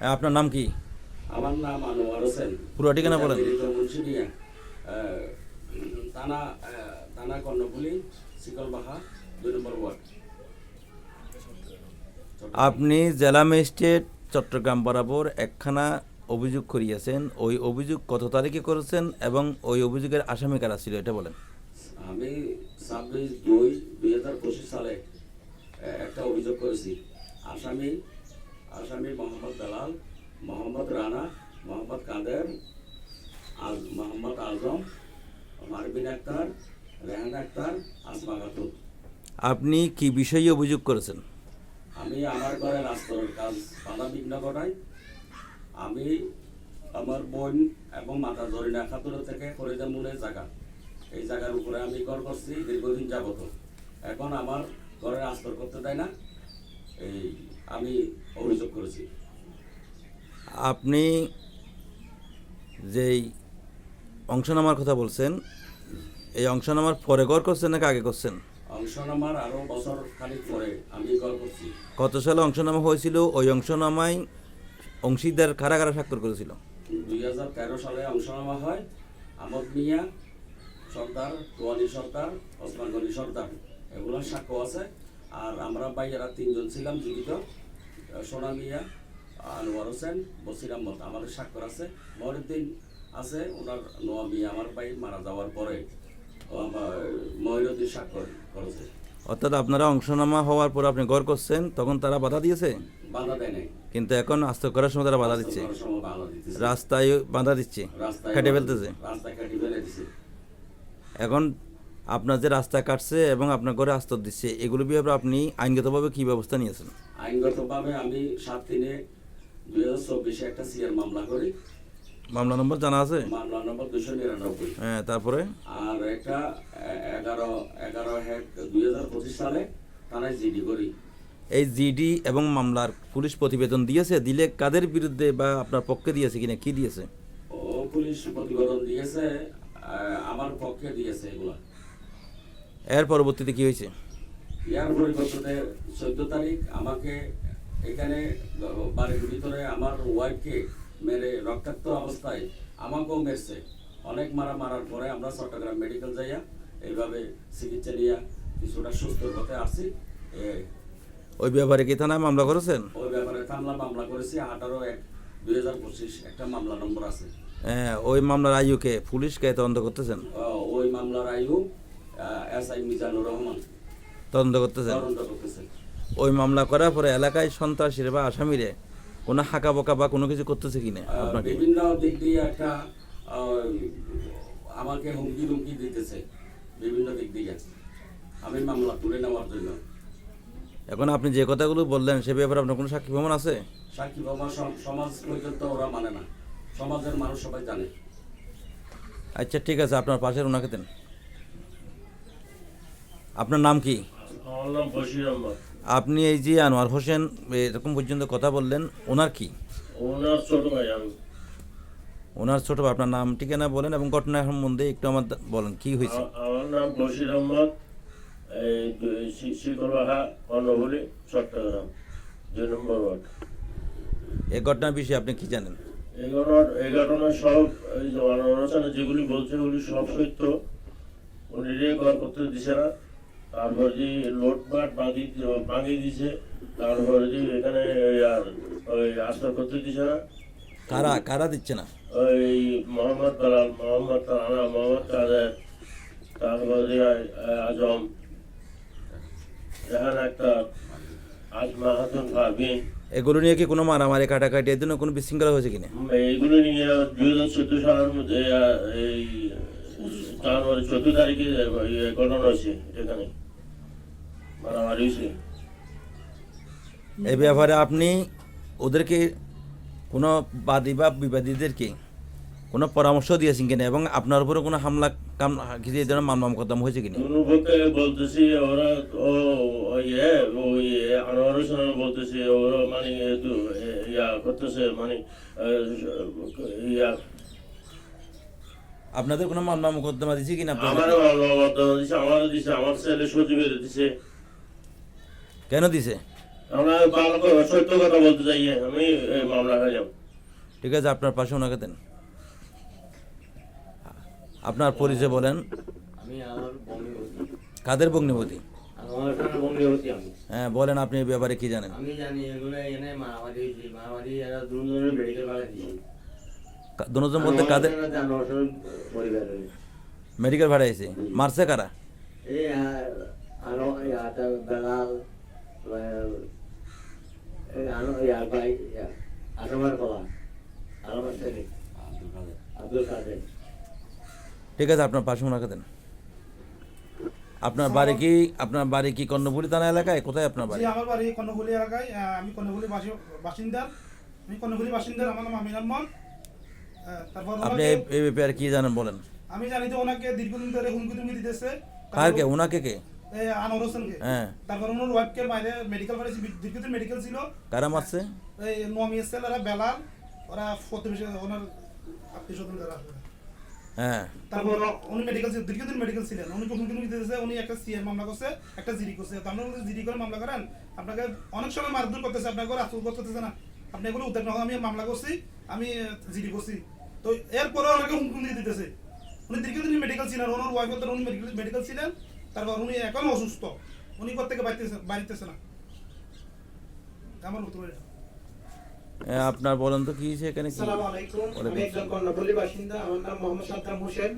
হ্যাঁ, আপনার নাম কি? আমার নাম আনোয়ার হোসেন। পুরো ঠিকানা বলেন। মিরিত মুন্সিডিয়া আহ, থানা থানা কর্ণফুলি শিকলবাহা দুই নম্বর ওয়ার্ড। আপনি জেলা ম্যাজিস্ট্রেট চট্টগ্রাম বরাবর একখানা অভিযোগ করিয়াছেন। ওই অভিযোগ কত তারিখে করেছেন এবং ওই অভিযোগের আসামি কারা ছিল এটা বলেন। আমি ছাব্বিশ দুই দুই হাজার পঁচিশ সালে একটা অভিযোগ করেছি। আসামি আসামি মোহাম্মদ দালাল মোহাম্মদ রানা মোহাম্মদ কাদের আজ মোহাম্মদ আজম মারবিন আক্তার রেহান আক্তার আসমা খাতুন আপনি কি বিষয়ে অভিযোগ করেছেন? আমি আমার ঘরে রাস্তার কাজ বাধা বিঘ্ন ঘটাই। আমি আমার বোন এবং মাতা জরিনা খাতুন থেকে ফরিদা মুনের জায়গা। এই জায়গার উপরে আমি ঘর করছি দীর্ঘদিন যাবত। এখন আমার ঘরে আস্তর করতে দেয় না। এই আমি অভিযোগ করেছি। আপনি যেই অংশনামার কথা বলছেন এই অংশনামার পরে গড় করছেন নাকি আগে করছেন? অংশ নামার আরও বছর খানিক পরে আমি ঘর করছি। কত সালে অংশনামা হয়েছিল? ওই অংশনামায় অংশীদার কারা কারা স্বাক্ষর করেছিল? দুই হাজার তেরো সালে অংশ নেওয়া হয় আমদ মিয়া সর্দার তোয়ানি সর্দার ওসমান গনি সর্দার। এগুলো সাক্ষ্য আছে। আর আমরা ভাইয়েরা তিনজন ছিলাম জীবিত সোনা মিয়া আনোয়ার হোসেন বসির আহমদ। আমাদের স্বাক্ষর আছে। মহিউদ্দিন আছে ওনার নোয়া মিয়া আমার ভাই মারা যাওয়ার পরে মহিউদ্দিন স্বাক্ষর করেছে। অর্থাৎ আপনারা অংশনামা হওয়ার পর আপনি গড় করছেন তখন তারা বাধা দিয়েছে? বাধা দেয় নাই। কিন্তু এখন আস্ত করার সময় তারা বাধা দিচ্ছে। রাস্তায় বাধা দিচ্ছে কেটে ফেলতেছে। এখন আপনার যে রাস্তা কাটছে এবং আপনার ঘরে আস্তর দিচ্ছে এগুলো ব্যাপারে আপনি আইনগতভাবে কি ব্যবস্থা নিয়েছেন? আইনগতভাবে আমি সাত দিনে দুই হাজার চব্বিশে একটা সিআর মামলা করি। মামলা নম্বর জানা আছে? মামলা নম্বর দুশো নিরানব্বই। হ্যাঁ তারপরে? আর একটা এগারো এগারো এক দুই হাজার পঁচিশ সালে থানায় জিডি করি। এই জিডি এবং মামলার পুলিশ প্রতিবেদন দিয়েছে দিলে কাদের বিরুদ্ধে বা আপনার পক্ষে দিয়েছে কিনা কি দিয়েছে? ও পুলিশ প্রতিবেদন দিয়েছে আমার পক্ষে দিয়েছে এগুলা। এর পরবর্তীতে কি হয়েছে? ইয়ার পরিবর্তনে চোদ্দ তারিখ আমাকে এখানে বাড়ির ভিতরে আমার ওয়াইফকে মেরে রক্তাক্ত অবস্থায় আমাকেও মেরছে। অনেক মারা মারার পরে আমরা চট্টগ্রাম মেডিকেল যাইয়া এইভাবে চিকিৎসা নিয়ে কিছুটা সুস্থ হতে আসছি ওই ব্যাপারে কি থানায় মামলা করেছেন? ওই ব্যাপারে মামলা মামলা করেছি। আঠারো এক দুই হাজার পঁচিশ একটা মামলা নম্বর আছে। হ্যাঁ, ওই মামলার আইউকে পুলিশকে তদন্ত করতেছেন? ওই মামলার আয়ু এস আই মিজানুর রহমান। তদন্ত করতেছেন? তদন্ত ওই মামলা করার পরে এলাকায় সন্ত্রাসীর বা আসামিরে কোনো হাঁকা বোকা বা কোনো কিছু করতেছে কিনা আপনাকে? বিভিন্ন দিক দিয়ে একটা আমাকে হুমকি ধুমকি দিতেছে। বিভিন্ন দিক দিয়ে। আমি মামলা তুলে নেওয়ার জন্য। এখন আপনি যে কথাগুলো বললেন সে ব্যাপারে আপনার কোনো সাক্ষী প্রমাণ আছে? সাক্ষী বাবা সমাজ পর্যন্ত ওরা মানে না। সমাজের মানুষ সবাই জানে। আচ্ছা ঠিক আছে আপনার পাশের ওনাকে দেন। আপনার নাম কি? আপনি এই যে আনোয়ার হোসেন এরকম পর্যন্ত কথা বললেন ওনার কি? ওনার ছোট ভাই আমি। ওনার ছোট ভাই, আপনার নাম ঠিকানা বলেন এবং ঘটনা সম্বন্ধে একটু আমার বলেন কি হয়েছে? আমার নাম বশির আহমদ এই শিকলবাহা কর্ণভুলি চট্টগ্রাম দুই নম্বর ওয়ার্ড। এই ঘটনার বিষয়ে আপনি কি জানেন? এই ঘটনা এই ঘটনা সব এই যেগুলি বলছে ওগুলি সব সত্য। উনি করতে দিছে না। তারপর যে লোটপাট বাঁধি ভাঙিয়ে দিছে তারপরে যে এখানে ওই আর ওই আস্থা করতে দিছে না। কারা কারা দিচ্ছে না? ওই মোহাম্মদ বেলাল মোহাম্মদ রানা মোহাম্মদ কাদের তারপরে আজম। রেহান আক্তার আজমা হাতুন পারভিন এগুলো নিয়ে কি কোনো মারামারি কাটাকাটি এর জন্য কোনো বিশৃঙ্খলা হয়েছে কিনা? এইগুলো নিয়ে দুই হাজার চোদ্দ সালের মধ্যে এই জানুয়ারি চোদ্দ তারিখে ঘটনা হয়েছে এখানে। মারামারি হয়েছে। এই ব্যাপারে আপনি ওদেরকে কোনো বাদী বা বিবাদীদেরকে কোনো পরামর্শ দিয়েছেন কিনা এবং আপনার উপরে কোনো হামলা কাম কিছু এই ধরনের মামলা মোকদ্দমা হয়েছে কিনা? পক্ষে বলতেছি ওরা ও ইয়ে ও ইয়ে আনোয়ার হোসেন বলতেছে ওরা মানে ইয়া করতেছে মানে ইয়া আপনাদের কোনো মামলা মোকদ্দমা দিয়েছে কিনা আমারও দিছে আমারও দিছে আমার ছেলে সজীবের দিছে। কেন দিছে? আমরা ভালো করে সত্য কথা বলতে চাই আমি এই মামলা হারাম ঠিক আছে আপনার পাশে ওনাকে দেন। আপনার পরিচয় বলেন। আমি আমার কাদের আমি। হ্যাঁ বলেন আপনি এই ব্যাপারে কি জানেন? আমি জানি এগুলো এনে মারামারি মারামারি এরা দুজনের মেডিকেল ভাড়া দিয়েছে। দুজন বলতে কাদের? মেডিকেল ভাড়া এসে মারছে কারা? ঠিক আছে আপনার পাশে ওনাকে দেন আপনার বাড়ি কি আপনার বাড়ি কি কর্ণপুরি থানা এলাকায়? কোথায় আপনার বাড়ি? আমার বাড়ি কর্ণফুলি এলাকায়। আমি কর্ণফুলি বাসি- বাসিন্দা আমি কর্ণফুলি বাসিন্দা আমার নাম আমিন রহমান আহ, তারপর আপনি এই- ব্যাপারে কি জানেন বলেন? আমি জানি যে ওনাকে দীর্ঘদিন ধরে হুমকি তুমকি দিতেছে। কারকে ওনাকে কে? আনোয়ার হোসেনকে। হ্যাঁ। তারপর ওনার ওয়াইফকে বাইরে মেডিকেল পাঠাইছি দীর্ঘদিন মেডিকেল ছিল। কারা মারছে? এই নমি এসেল ওরা বেলাল ওরা প্রতিবেশী ওনার আত্মীয় স্বজন যারা হ্যাঁ। তারপর উনি মেডিকেল দীর্ঘদিন মেডিকেল ছিলেন। উনি হুমকি তুমকি দিতেছে উনি একটা সিএর মামলা করছে একটা জিডি করছে। তো আপনারা জিডি করে মামলা করেন আপনাকে অনেক সময় মারধর করতেছে আপনাকে রাস্তা করতেছে না। আপনি এগুলো উদ্যোগ না আমি মামলা করছি আমি জিডি করছি। তো এরপরে ওনাকে হুমকি দিয়ে দিতেছে। উনি দীর্ঘদিন মেডিকেল ছিলেন ওনার ওয়াইফ উনি মেডিকেল ছিলেন তারপর উনি এখন অসুস্থ। উনি কোথেকে বাড়িতেছে বাড়িতেছে না। আমার এটা। আপনার বলেন তো কি হয়েছে এখানে কি? আসসালামু আলাইকুম আমি একজন কর্ণফুলী বাসিন্দা আমার নাম মোহাম্মদ সাদ্দাম হোসেন।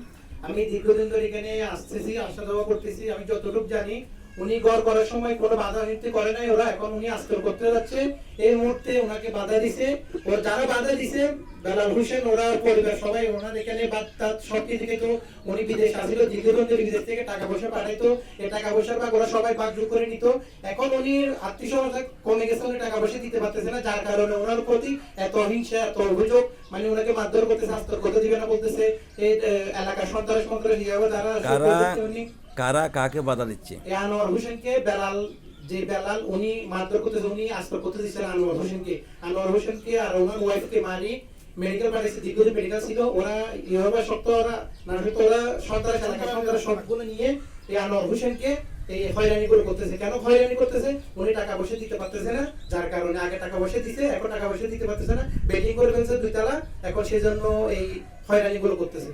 আমি দীর্ঘদিন ধরে এখানে আসতেছি আসা যাওয়া করতেছি আমি যতটুকু জানি উনি গড় করার সময় কোনো বাধা নিতে করে নাই ওরা এখন উনি আস্তর করতে যাচ্ছে। এই মুহূর্তে ওনাকে বাধা দিছে। ওর যারা বাধা দিছে বেলাল হোসেন ওরা পরিবার সবাই ওনার এখানে সব কিছু কিন্তু উনি বিদেশ আসিল দীর্ঘদিন ধরে বিদেশ থেকে টাকা পয়সা পাঠাইতো। এই টাকা পয়সার ভাগ ওরা সবাই ভাগ যোগ করে নিত। এখন উনি আত্মীয় কমে গেছে উনি টাকা পয়সা দিতে পারতেছে না যার কারণে ওনার প্রতি এত অহিংসা এত অভিযোগ মানে ওনাকে মারধর করতেছে আস্তর করতে দিবে না বলতেছে। এই এলাকার সন্ত্রাস হিসাবে যারা কারা কাকে বাধা দিচ্ছে? আনোয়ার হোসেনকে বেলাল, যে বেলাল, উনি মারধর করতেছে, উনি করতে আনোয়ার হোসেনকে। আনোয়ার হোসেনকে আর ওনার ওয়াইফকে মারি মেডিকেল দীর্ঘদিন মেডিকেল ছিল, ওরা ওরা না সত্য ওরা সবগুলো নিয়ে এই আনোয়ার হোসেনকে এই হয়রানি করে করতেছে। কেন হয়রানি করতেছে? উনি টাকা পয়সা দিতে পারতেছে না, যার কারণে আগে টাকা পয়সা দিছে, এখন টাকা পয়সা দিতে পারতেছে না। বেটিং করে ফেলছে দুই তালা, এখন সেজন্য এই হয়রানি গুলো করতেছে।